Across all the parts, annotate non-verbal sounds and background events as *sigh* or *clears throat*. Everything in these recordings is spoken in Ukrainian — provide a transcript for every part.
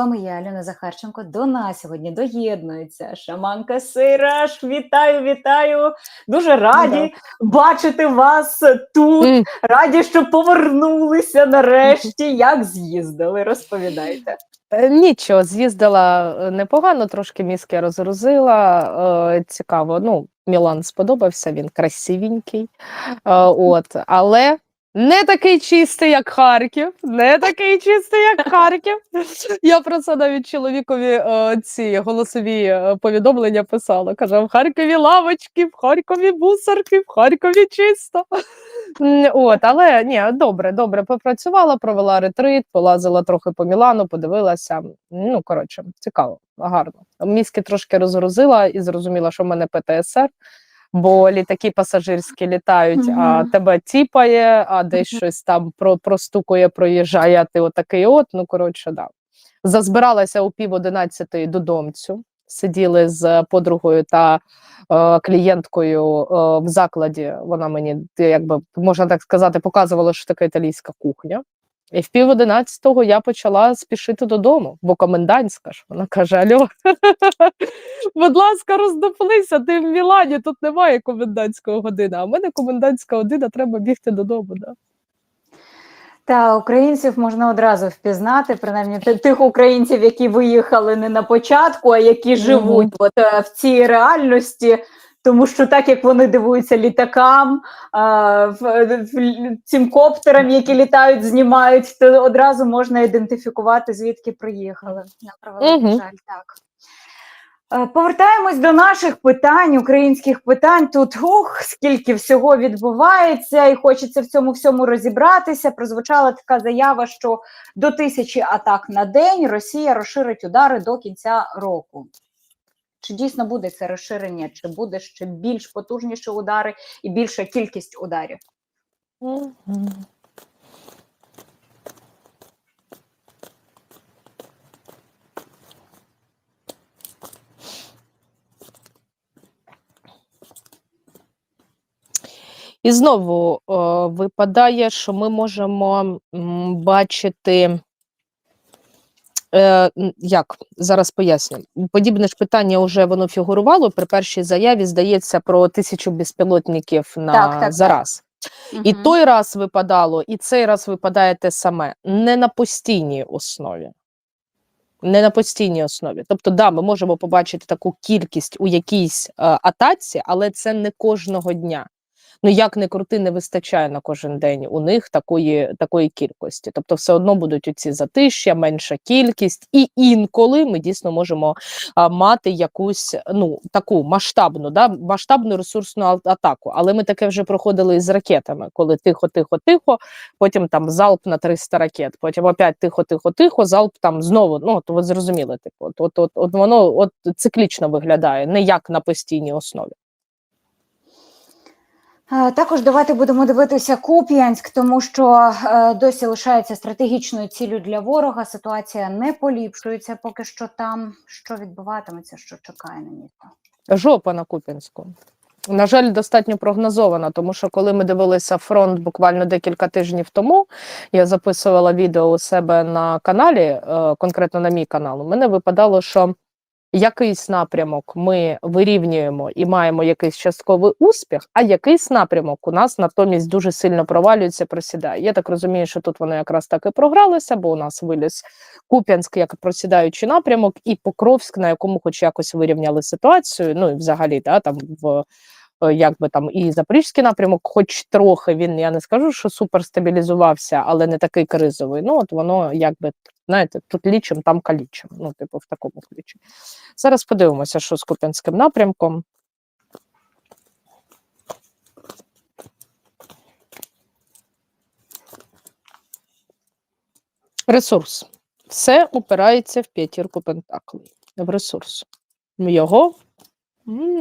вами я, Альона Захарченко. До нас сьогодні доєднується шаманка Сейраш. Вітаю, вітаю! Дуже раді бачити вас тут. М, Раді, що повернулися нарешті. Як з'їздили? Розповідайте. е, Нічого, з'їздила е, непогано, трошки мізки розгрузила. е, Цікаво. Ну, Мілан сподобався, він красивенький. От, але не такий чистий, як Харків. Не такий чистий, як Харків. Я про це навіть чоловікові е, ці голосові е, повідомлення писала. Каже: в Харкові лавочки, в Харкові мусорки, в Харкові чисто. От, але ні, добре, добре попрацювала, провела ретрит, полазила трохи по Мілану, подивилася. Ну, коротше, цікаво, гарно. Мізки трошки розгрузила і зрозуміла, що в мене ПТСР, бо літаки пасажирські літають, а тебе тіпає, а десь щось там про, простукує, проїжджає, а ти отакий от. Ну, коротше, да. Зазбиралася у пів одинадцятої додомцю. Сиділи з подругою та е, клієнткою е, в закладі. Вона мені, якби можна так сказати, показувала, що таке італійська кухня. І в пів одинадцятого я почала спішити додому, бо комендантська ж. Вона каже: Альо, *laughs* будь ласка, роздоплися, ти в Мілані, тут немає комендантської години. А в мене комендантська година, треба бігти додому. Да. Та українців можна одразу впізнати, принаймні тих українців, які виїхали не на початку, а які живуть от, е, в цій реальності. Тому що так як вони дивуються літакам, а, в, в, цим коптерам, які літають, знімають, то одразу можна ідентифікувати, звідки приїхали. На Мгм. жаль, так. Е, Повертаємось до наших питань, українських питань. Тут ух, скільки всього відбувається, і хочеться в цьому всьому розібратися. Прозвучала така заява, що до тисячі атак на день Росія розширить удари до кінця року. Чи дійсно буде це розширення, чи буде ще більш потужніші удари і більша кількість ударів? І знову е, випадає, що ми можемо м, бачити. Е, як зараз поясню. Подібне ж питання вже воно фігурувало при першій заяві, здається, про тисячу безпілотників на Так, так, так. зараз. І Мгм. той раз випадало, і цей раз випадає те саме, не на постійній основі. Не на постійній основі. Тобто, да, ми можемо побачити таку кількість у якійсь е, атаці, але це не кожного дня. Ну як не крути, не вистачає на кожен день у них такої, такої кількості. Тобто, все одно будуть оці затища, менша кількість, і інколи ми дійсно можемо а, мати якусь ну таку масштабну, да, масштабну ресурсну атаку. Але ми таке вже проходили із ракетами, коли тихо, тихо, тихо, потім там залп на 300 ракет, потім опять тихо, тихо, тихо, залп там знову. Ну то ви зрозуміли, типу, от, от, от, от воно от циклічно виглядає, не як на постійній основі. Е, Також давайте будемо дивитися Куп'янськ, тому що е, досі лишається стратегічною ціллю для ворога. Ситуація не поліпшується поки що там. Що відбуватиметься, що чекає на місто? Жопа на Куп'янську. На жаль, достатньо прогнозована, тому що коли ми дивилися фронт буквально декілька тижнів тому, я записувала відео у себе на каналі, е, конкретно на мій канал. У мене випадало, що якийсь напрямок ми вирівнюємо і маємо якийсь частковий успіх, а якийсь напрямок у нас натомість дуже сильно провалюється, просідає. Я так розумію, що тут воно якраз так і програлося, бо у нас виліз Куп'янськ як просідаючий напрямок, і Покровськ, на якому хоч якось вирівняли ситуацію. Ну і взагалі, да, там в якби там і Запорізький напрямок, хоч трохи він, я не скажу, що супер стабілізувався, але не такий кризовий. Ну, от воно якби, знаєте, тут лічим, там калічим. Ну, типу, в такому ключі. Зараз подивимося, що з Куп'янським напрямком. Ресурс. Все опирається в п'ятірку пентаклей, в ресурс. Його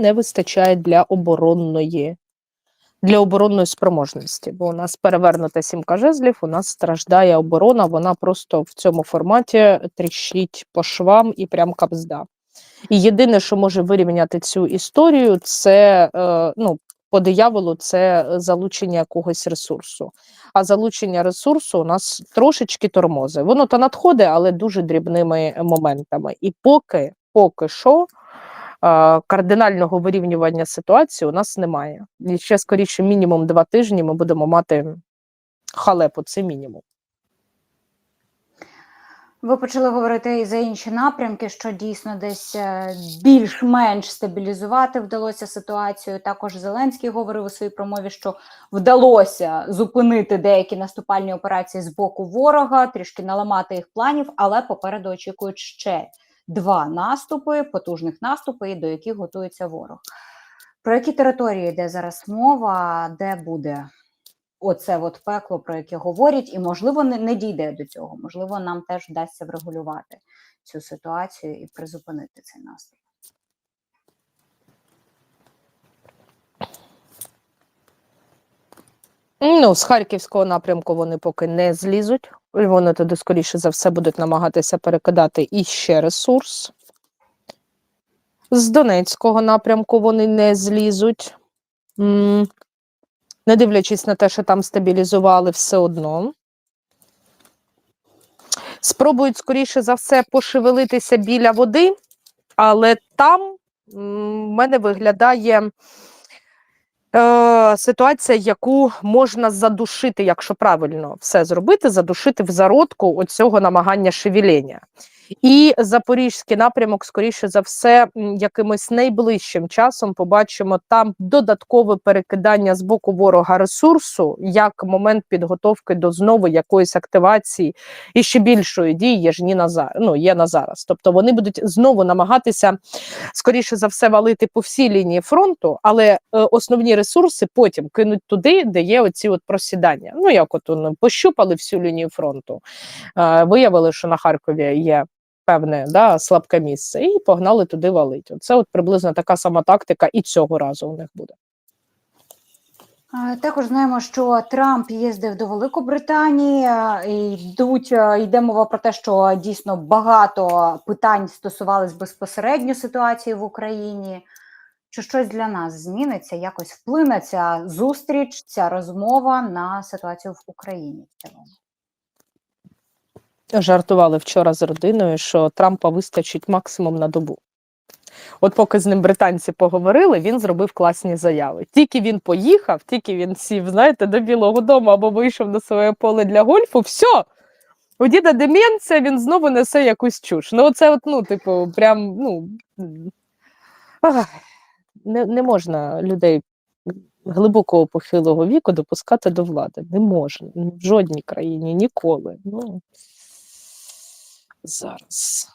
не вистачає для оборонної, для оборонної спроможності, бо у нас перевернута сімка жезлів, у нас страждає оборона, вона просто в цьому форматі тріщить по швам і прям капзда. І єдине, що може вирівняти цю історію, це е, ну, по дияволу це залучення якогось ресурсу. А залучення ресурсу у нас трошечки тормози. Воно то надходить, але дуже дрібними моментами. І поки, поки що. Е, Кардинального вирівнювання ситуації у нас немає. І ще скоріше, мінімум два тижні ми будемо мати халепу, це мінімум. Ви почали говорити і за інші напрямки, що дійсно десь е, більш-менш стабілізувати вдалося ситуацію. Також Зеленський говорив у своїй промові, що вдалося зупинити деякі наступальні операції з боку ворога, трішки наламати їх планів, але попереду очікують ще два наступи, потужних наступи, до яких готується ворог. Про які території йде зараз мова, де буде оце от пекло, про яке говорять, і можливо не, не дійде до цього. Можливо, нам теж вдасться врегулювати цю ситуацію і призупинити цей наступ. Ну, з харківського напрямку вони поки не злізуть. Вони туди, скоріше за все, будуть намагатися перекидати іще ресурс. З Донецького напрямку вони не злізуть. Не дивлячись на те, що там стабілізували все одно. Спробують, скоріше за все, пошевелитися біля води, але там в мене виглядає е, ситуація, яку можна задушити, якщо правильно все зробити, задушити в зародку оцього намагання шевеління. І запорізький напрямок, скоріше за все, якимось найближчим часом побачимо там додаткове перекидання з боку ворога ресурсу як момент підготовки до знову якоїсь активації і ще більшої дії, є ж ні на за- ну, є на зараз. Тобто вони будуть знову намагатися скоріше за все валити по всій лінії фронту, але е, основні ресурси потім кинуть туди, де є оці от просідання. Ну як от пощупали всю лінію фронту, е, виявили, що на Харкові є. Певне да, слабке місце, і погнали туди валить. Це от приблизно така сама тактика, і цього разу у них буде. Також знаємо, що Трамп їздив до Великобританії. і Йдуть йде мова про те, що дійсно багато питань стосувались безпосередньо ситуації в Україні. Чи щось для нас зміниться? Якось вплине ця зустріч, ця розмова на ситуацію в Україні в цілому? Жартували вчора з родиною, що Трампа вистачить максимум на добу. От поки з ним британці поговорили, він зробив класні заяви. Тільки він поїхав, тільки він сів, знаєте, до Білого Дому або вийшов на своє поле для гольфу, все. У діда деменція, він знову несе якусь чуш. Ну, оце, от, ну, типу, прям, ну. ах, Не, не можна людей глибокого похилого віку допускати до влади. Не можна. В жодній країні ніколи. Ну, зараз.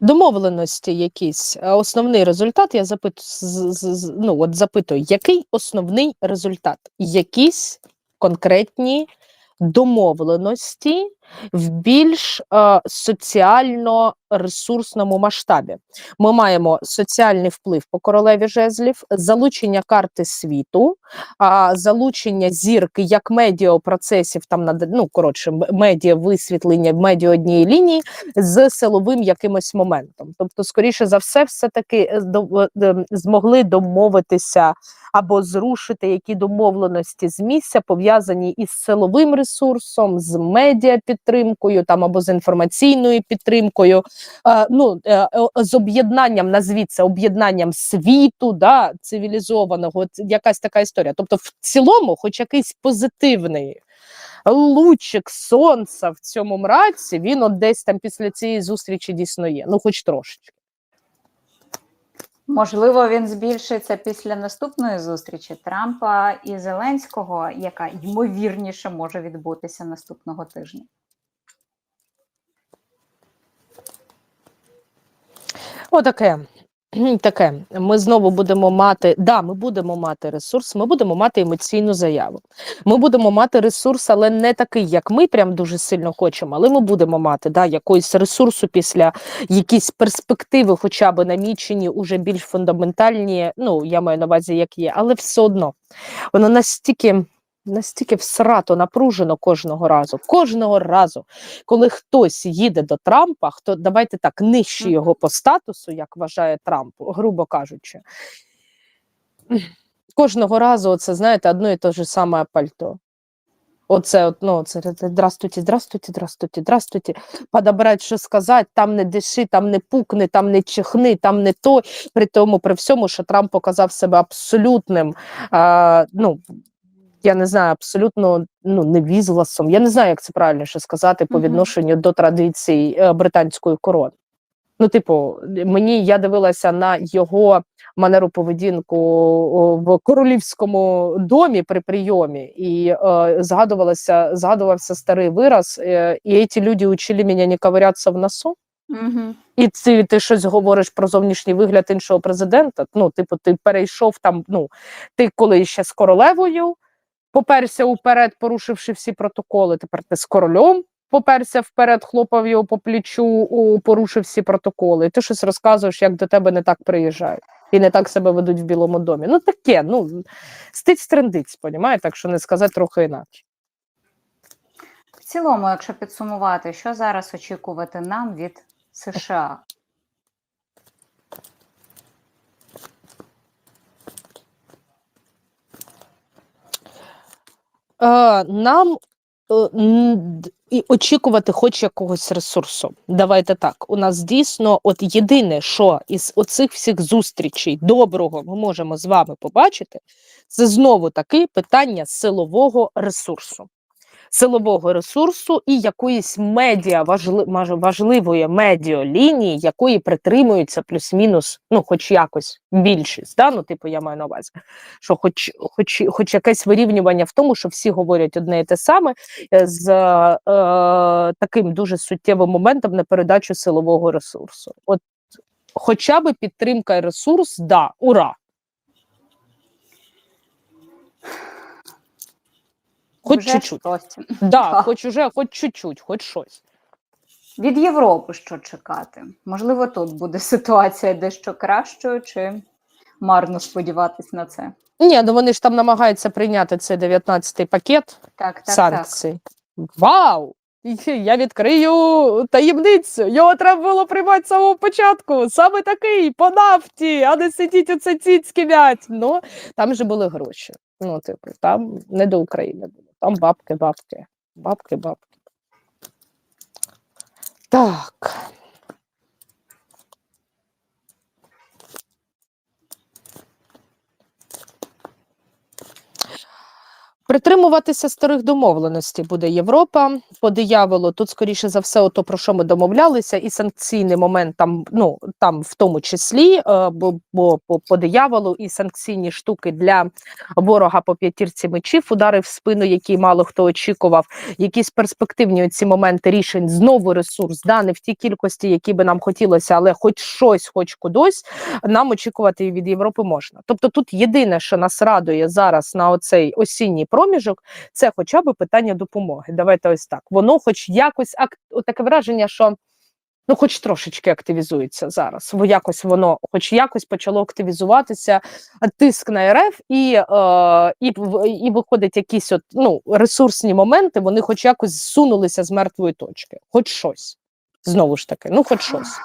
Домовленості якісь. Основний результат я запитую, ну, от запитую, який основний результат? Якісь конкретні домовленості в більш е, соціально-ресурсному масштабі. Ми маємо соціальний вплив по королеві жезлів, залучення карти світу, а, залучення зірки як медіапроцесів, там над ну коротше, медіа висвітлення медіа однієї лінії з силовим якимось моментом. Тобто, скоріше за все, все таки змогли домовитися або зрушити які домовленості з місця пов'язані із силовим ресурсом, з медіа підтримкою, там або з інформаційною підтримкою, е, ну е, з об'єднанням, назвіть це об'єднанням світу, да, цивілізованого, якась така історія. Тобто, в цілому, хоч якийсь позитивний. Лучик сонця в цьому мраці, він от десь там після цієї зустрічі дійсно є. Ну, хоч трошечки. Можливо, він збільшиться після наступної зустрічі Трампа і Зеленського, яка ймовірніше може відбутися наступного тижня. Отаке. *clears throat* Таке, ми знову будемо мати, да, ми будемо мати ресурс, ми будемо мати емоційну заяву. Ми будемо мати ресурс, але не такий, як ми прям дуже сильно хочемо, але ми будемо мати да, якоїсь ресурсу після якісь перспективи, хоча б намічені, уже більш фундаментальні. Ну, я маю на увазі, як є, але все одно воно настільки настільки всрато напружено кожного разу. Кожного разу, коли хтось їде до Трампа, хто давайте так нижче його по статусу, як вважає Трамп, грубо кажучи. Кожного разу це, знаєте, одно і те ж саме пальто. Оце, от, ну, це здравствуйте, здравствуйте, здравствуйте, здравствуйте. Подобрать, що сказати, там не диши, там не пукни, там не чихни, там не то. При тому, при всьому, що Трамп показав себе абсолютним, а, ну, я не знаю, абсолютно ну, невізласом. Я не знаю, як це правильніше сказати по відношенню до традицій е, британської корони. Ну, типу, мені я дивилася на його манеру поведінку в королівському домі при прийомі, і е, згадувалося, згадувався старий вираз, е, і ці люди учили мене не ковирятися в носу. Угу. І ти, ти щось говориш про зовнішній вигляд іншого президента. Ну, типу, ти перейшов там. Ну, ти коли ще з королевою поперся уперед, порушивши всі протоколи. Тепер ти з королем поперся вперед, хлопав його по плечу, порушив всі протоколи. І ти щось розказуєш, як до тебе не так приїжджають. І не так себе ведуть в Білому домі. Ну таке, ну стиць трендиць, понімаєте, так що не сказати трохи інакше. В цілому, якщо підсумувати, що зараз очікувати нам від США? Е, нам е, і очікувати хоч якогось ресурсу. Давайте так. У нас дійсно, от єдине, що із оцих всіх зустрічей доброго ми можемо з вами побачити, це знову таки питання силового ресурсу. Силового ресурсу і якоїсь медіа важливої медіалінії, якої притримується плюс-мінус, ну, хоч якось більшість. Да? Ну, типу, я маю на увазі, що хоч, хоч, хоч якесь вирівнювання в тому, що всі говорять одне і те саме, е, з е, таким дуже суттєвим моментом на передачу силового ресурсу. От хоча б підтримка і ресурс, да, ура. Хоч Вже чуть-чуть. щось. *laughs* Да, хоч уже, хоч чуть-чуть, хоч щось. Від Європи що чекати? Можливо, тут буде ситуація дещо кращою, чи марно сподіватись на це? Ні, ну вони ж там намагаються прийняти цей 19-й пакет Так, так, так. санкцій. Вау! Я відкрию таємницю. Його треба було приймати з самого початку. Саме такий по нафті, а не сидіть оце цицьки м'ять. Ну, там же були гроші. Ну, типу, там не до України було. Там бабки, бабки, бабки, бабки. Так. Притримуватися старих домовленостей буде Європа по дияволу. Тут, скоріше за все, ото про що ми домовлялися, і санкційний момент там, ну там в тому числі, е, бо, бо по, по дияволу і санкційні штуки для ворога по п'ятірці мечів, удари в спину, які мало хто очікував. Якісь перспективні ці моменти рішень, знову ресурс, да, не в тій кількості, які би нам хотілося, але хоч щось, хоч кудись, нам очікувати від Європи можна. Тобто, тут єдине, що нас радує зараз на оцей осінній проміжок, це хоча б питання допомоги. Давайте ось так. Воно, хоч якось ак... таке враження, що. Ну, хоч трошечки активізується зараз, бо якось воно, хоч якось почало активізуватися тиск на РФ, і, е, і, і виходять якісь от, ну, ресурсні моменти, вони хоч якось зсунулися з мертвої точки, хоч щось. Знову ж таки, ну хоч щось.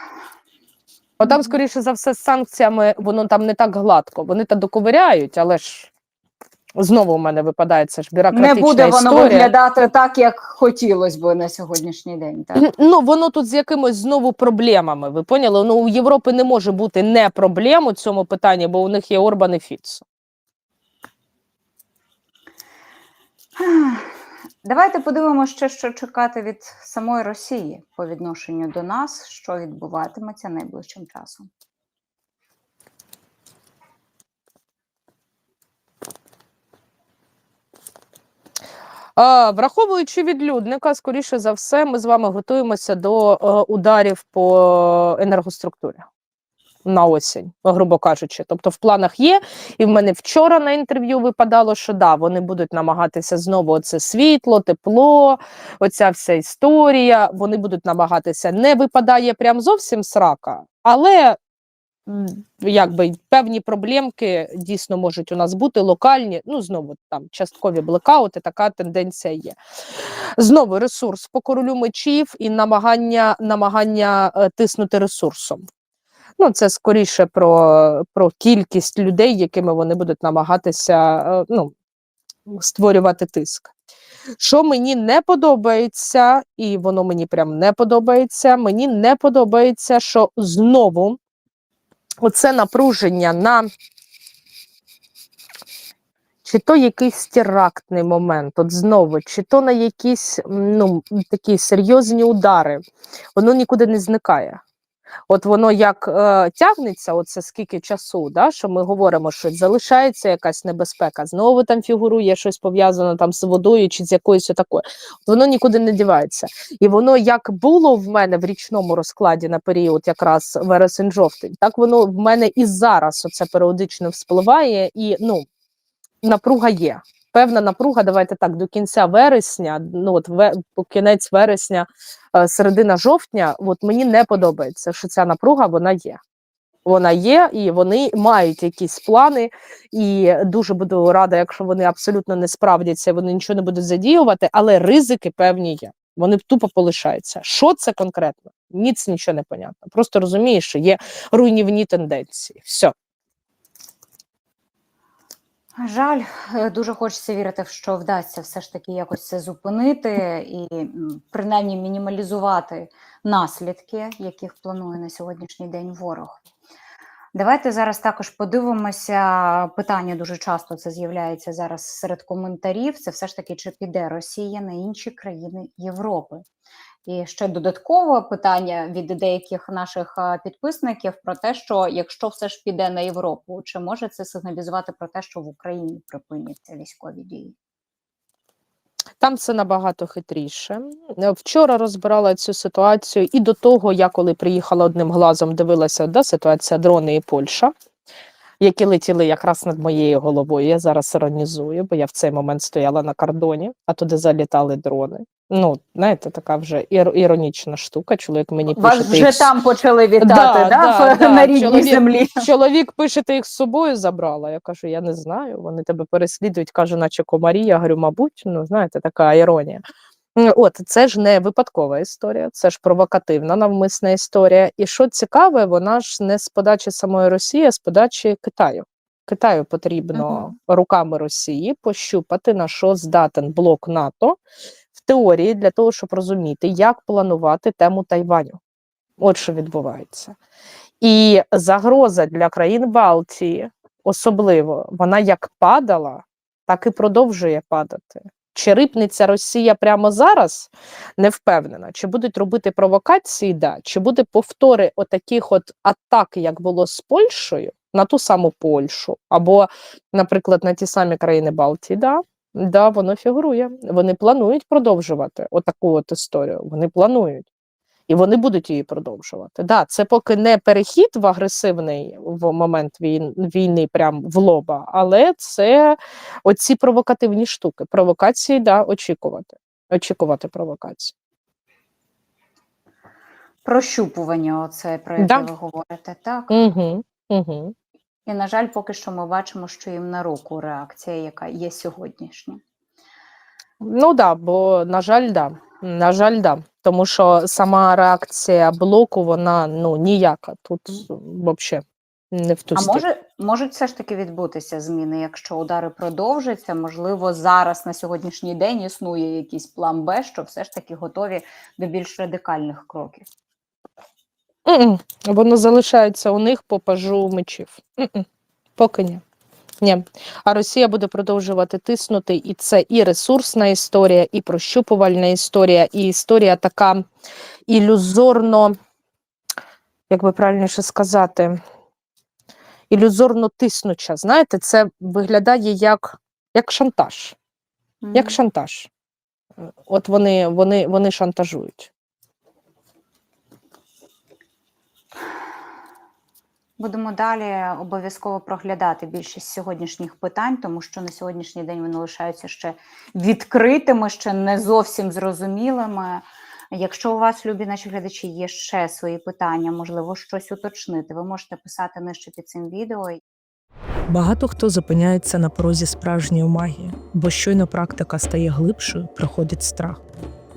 Бо там, скоріше за все, з санкціями воно там не так гладко. Вони та доковиряють, але ж знову у мене випадає це ж бюрократична Не буде воно історія. виглядати так, як хотілося б на сьогоднішній день. Так? Ну, воно тут з якимось знову проблемами. Ви поняли? Ну, у Європи не може бути не проблем у цьому питанні, бо у них є Орбан і Фіцо. Давайте подивимося ще, що чекати від самої Росії по відношенню до нас, що відбуватиметься найближчим часом. Враховуючи відлюдника, скоріше за все, ми з вами готуємося до е, ударів по енергоструктурі на осінь, грубо кажучи. Тобто в планах є, і в мене вчора на інтерв'ю випадало, що да, вони будуть намагатися знову оце світло, тепло, оця вся історія. Вони будуть намагатися, не випадає прям зовсім срака, але якби певні проблемки дійсно можуть у нас бути локальні. Ну знову там часткові блекаути, така тенденція є. Знову ресурс по королю мечів і намагання, намагання е, тиснути ресурсом. Ну, це скоріше про, про кількість людей, якими вони будуть намагатися е, ну, створювати тиск. Що мені не подобається, і воно мені прям не подобається. Мені не подобається, що знову оце напруження на чи то якийсь терактний момент, от знову, чи то на якісь ну, такі серйозні удари, воно нікуди не зникає. От воно як е, тягнеться, оце скільки часу, да, що ми говоримо, що залишається якась небезпека, знову там фігурує щось пов'язане там з водою чи з якоюсь такою. Воно нікуди не дівається. І воно як було в мене в річному розкладі на період якраз вересень-жовтень, так воно в мене і зараз оце періодично вспливає, і ну, напруга є. Певна напруга, давайте так, до кінця вересня, ну от кінець вересня, е, середина жовтня, от мені не подобається, що ця напруга вона є. Вона є, і вони мають якісь плани. І дуже буду рада, якщо вони абсолютно не справдяться, вони нічого не будуть задіювати, але ризики певні є. Вони тупо полишаються. Що це конкретно? Ніц нічого не понятно. Просто розумієш, що є руйнівні тенденції. Все. Жаль, е, дуже хочеться вірити, що вдасться все ж таки якось це зупинити і принаймні мінімалізувати наслідки, яких планує на сьогоднішній день ворог. Давайте зараз також подивимося. Питання дуже часто це з'являється зараз серед коментарів. Це все ж таки, чи піде Росія на інші країни Європи? І ще додаткове питання від деяких наших підписників про те, що якщо все ж піде на Європу, чи може це сигналізувати про те, що в Україні припиняться військові дії? Там все набагато хитріше. Е, Вчора розбирала цю ситуацію, і до того я коли приїхала одним глазом, дивилася да, ситуація дрони і Польща, які летіли якраз над моєю головою. Я зараз іронізую, бо я в цей момент стояла на кордоні, а туди залітали дрони. Ну, знаєте, така вже ір- іронічна штука. Чоловік мені пише. Вас вже їх там почали вітати, Да, да, да, *laughs* да, на рідній чоловік- землі. Чоловік пише, ти їх з собою забрала. Я кажу, я не знаю. Вони тебе переслідують, каже, наче комарі. Я говорю, мабуть, ну знаєте, така іронія. От це ж не випадкова історія, це ж провокативна навмисна історія. І що цікаве, вона ж не з подачі самої Росії, а з подачі Китаю. Китаю потрібно Мгм. руками Росії пощупати, на що здатен блок НАТО в теорії для того, щоб розуміти, як планувати тему Тайваню. От що відбувається. І загроза для країн Балтії, особливо, вона як падала, так і продовжує падати. Чи рипнеться Росія прямо зараз? Не впевнена. Чи будуть робити провокації? Да. Чи буде повтори отаких от атак, як було з Польщею, на ту саму Польщу, або, наприклад, на ті самі країни Балтії? Да. Да, воно фігурує. Вони планують продовжувати отаку от історію. Вони планують. І вони будуть її продовжувати. Да, це поки не перехід в агресивний в момент війн, війни, прям в лоба, але це оці провокативні штуки. Провокації, да, очікувати. Очікувати провокації. Прощупування, оце про яке Да. ви говорите, так? Угу, угу. І, на жаль, поки що ми бачимо, що їм на руку реакція, яка є сьогоднішня. Ну да, бо на жаль, да. На жаль, да. Тому що сама реакція блоку, вона ну ніяка. Тут взагалі не в ту А може, можуть все ж таки відбутися зміни, якщо удари продовжаться? Можливо, зараз на сьогоднішній день існує якийсь план Б, що все ж таки готові до більш радикальних кроків. Воно залишається у них по пажу мечів. Поки ні. Ні. А Росія буде продовжувати тиснути, і це і ресурсна історія, і прощупувальна історія, і історія така ілюзорно, як би правильніше сказати, ілюзорно тиснуча. Знаєте, це виглядає як, як шантаж. Як шантаж. Е, От вони, вони, вони шантажують. Будемо далі обов'язково проглядати більшість сьогоднішніх питань, тому що на сьогоднішній день вони лишаються ще відкритими, ще не зовсім зрозумілими. Якщо у вас, любі наші глядачі, є ще свої питання, можливо, щось уточнити, ви можете писати нижче під цим відео. Багато хто зупиняється на порозі справжньої магії, бо щойно практика стає глибшою, приходить страх.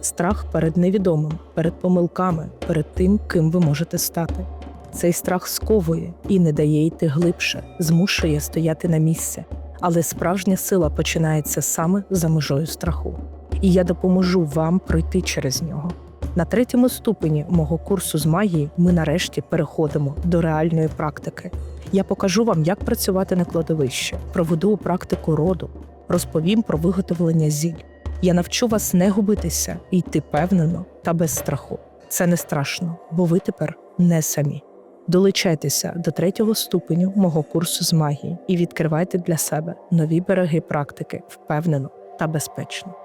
Страх перед невідомим, перед помилками, перед тим, ким ви можете стати. Цей страх сковує і не дає йти глибше, змушує стояти на місці. Але справжня сила починається саме за межою страху. І я допоможу вам пройти через нього. На третьому ступені мого курсу з магії ми нарешті переходимо до реальної практики. Я покажу вам, як працювати на кладовищі, проведу практику роду, розповім про виготовлення зіль. Я навчу вас не губитися йти впевнено та без страху. Це не страшно, бо ви тепер не самі. Долучайтеся до третього ступеню мого курсу з магії і відкривайте для себе нові береги практики впевнено та безпечно.